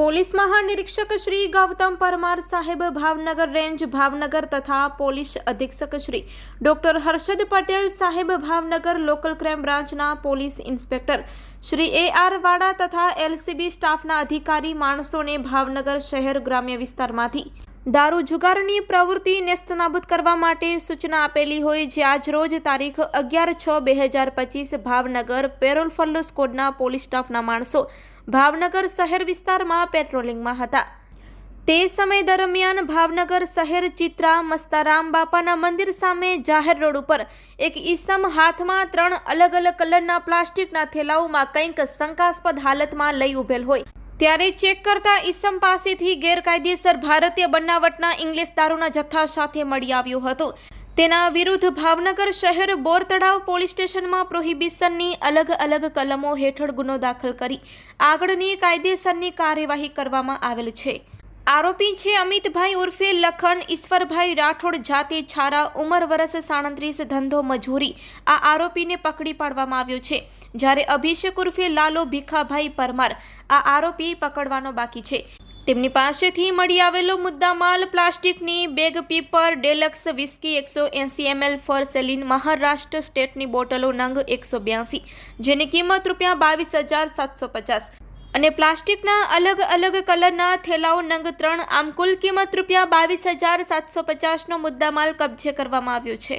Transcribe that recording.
Police મહાનિરીક્ષક શ્રી ગૌતમ પરમાર સાહેબ Bhavnagar range Bhavnagar તથા પોલીસ અધિક્ષક શ્રી ડોક્ટર હર્ષદ પટેલ સાહેબ ભાવનગર લોકલ ક્રાઇમ બ્રાન્ચના police inspector Shri A R Vada તથા એલસીબી સ્ટાફના અધિકારી માણસોને ભાવનગર શહેર ગ્રામ્ય વિસ્તારમાંથી દારૂ જુગારની પ્રવૃત્તિ નેસ્તનાબૂદ કરવા માટે સૂચના આપેલી હોય જે આજ રોજ તારીખ અગિયાર છ બે હજાર પચીસ ભાવનગર પેરોલ ફલ્લો સ્કોડના પોલીસ સ્ટાફના માણસો ભાવનગર શહેર વિસ્તારમાં પેટ્રોલિંગમાં હતા. તે સમય દરમિયાન ભાવનગર શહેર ચિત્રા, મસ્તારામ બાપાના મંદિર સામે જાહેર રોડ ઉપર એક ઈસમ હાથમાં ત્રણ અલગ અલગ કલરના પ્લાસ્ટિકના થેલાઓમાં કંઈક શંકાસ્પદ હાલતમાં લઈ ઉભેલ હોય. ત્યારે ચેક કરતા ઈસમ પાસેથી ગેરકાયદેસર ભારતીય બનાવટના ઇંગ્લિશ દારૂના જથ્થા સાથે મળી આવ્યો હતો. તેના વિરુદ્ધ ભાવનગર શહેર બોર તળાવ પોલીસ સ્ટેશનમાં પ્રોહિબિશનની અલગ અલગ કલમો હેઠળ ગુનો દાખલ કરી આગળની કાયદેસરની કાર્યવાહી કરવામાં આવેલ છે. આરોપી છે અમિતભાઈ ઉર્ફે લખન, ઈશ્વરભાઈ રાઠોડ જાતે છારા, ઉંમર વરસ સાડત્રીસ, ધંધો મજૂરી. આ આરોપીને પકડી પાડવામાં આવ્યો છે. જ્યારે અભિષેક ઉર્ફે લાલો ભીખાભાઈ પરમાર. આ આરોપી પકડવાનો બાકી છે. તેમની પાસેથી મળી આવેલો મુદ્દામાલ, પ્લાસ્ટિકની બેગ, પીપર, ડેલક્સ, વિસ્કી એકસો એંસી ml for sale in Maharashtra સ્ટેટની બોટલો નંગ એકસો બ્યાસી. જેની કિંમત રૂપિયા બાવીસ હજાર સાતસો પચાસ. અને પ્લાસ્ટિકના અલગ અલગ કલરના થેલાઓ નંગ ત્રણ આમ કુલ કિંમત રૂપિયા બાવીસ હજાર સાતસો પચાસનો મુદ્દામાલ કબજે કરવામાં આવ્યો છે.